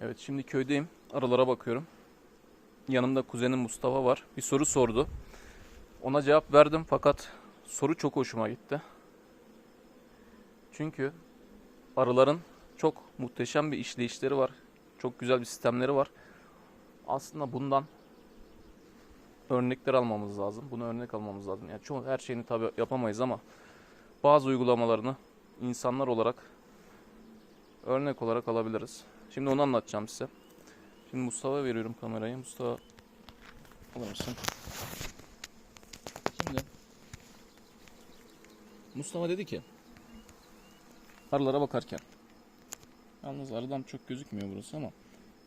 Evet şimdi köydeyim. Aralara bakıyorum. Yanımda kuzenim Mustafa var. Bir soru sordu. Ona cevap verdim fakat soru çok hoşuma gitti. Çünkü arıların çok muhteşem bir işleyişleri var. Çok güzel bir sistemleri var. Aslında bundan örnekler almamız lazım. Bunu örnek almamız lazım. Yani çoğu her şeyini tabii yapamayız ama bazı uygulamalarını insanlar olarak örnek olarak alabiliriz. Şimdi onu anlatacağım size. Şimdi Mustafa veriyorum kamerayı. Mustafa alır mısın? Şimdi Mustafa dedi ki arılara bakarken yalnız arıdan çok gözükmüyor burası ama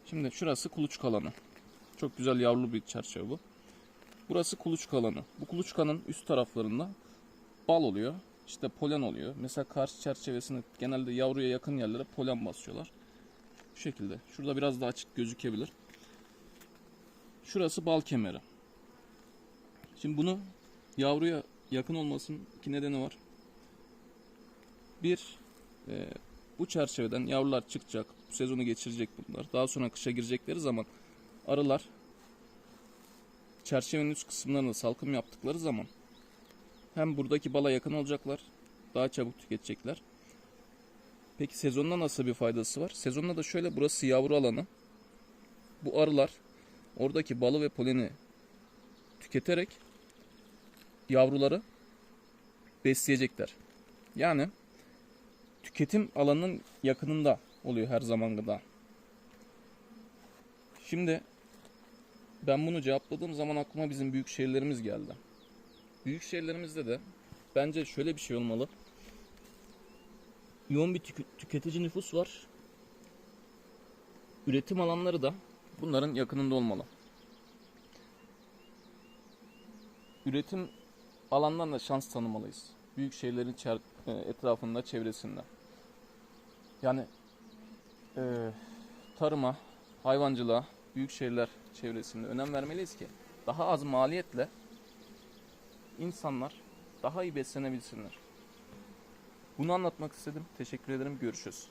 şimdi şurası kuluçka alanı. Çok güzel yavrulu bir çerçeve bu. Burası kuluçka alanı. Bu kuluçkanın üst taraflarında bal oluyor. İşte polen oluyor. Mesela karşı çerçevesini genelde yavruya yakın yerlere polen basıyorlar. Bu şekilde. Şurada biraz daha açık gözükebilir. Şurası bal kemeri. Şimdi bunu yavruya yakın olmasının iki nedeni var. Bir, e, bu çerçeveden yavrular çıkacak, bu sezonu geçirecek bunlar. Daha sonra kışa girecekleri zaman arılar çerçevenin üst kısımlarında salkım yaptıkları zaman hem buradaki bala yakın olacaklar, daha çabuk tüketecekler. Peki sezonda nasıl bir faydası var? Sezonda da şöyle burası yavru alanı. Bu arılar oradaki balı ve poleni tüketerek yavruları besleyecekler. Yani tüketim alanının yakınında oluyor her zaman gıda. Şimdi ben bunu cevapladığım zaman aklıma bizim büyük şehirlerimiz geldi. Büyük şehirlerimizde de bence şöyle bir şey olmalı. Yoğun bir tüketici nüfus var. Üretim alanları da bunların yakınında olmalı. Üretim alandan da şans tanımalıyız. Büyük şehirlerin e, etrafında, çevresinde. Yani e, tarıma, hayvancılığa, büyük şehirler çevresinde önem vermeliyiz ki daha az maliyetle insanlar daha iyi beslenebilsinler. Bunu anlatmak istedim. Teşekkür ederim. Görüşürüz.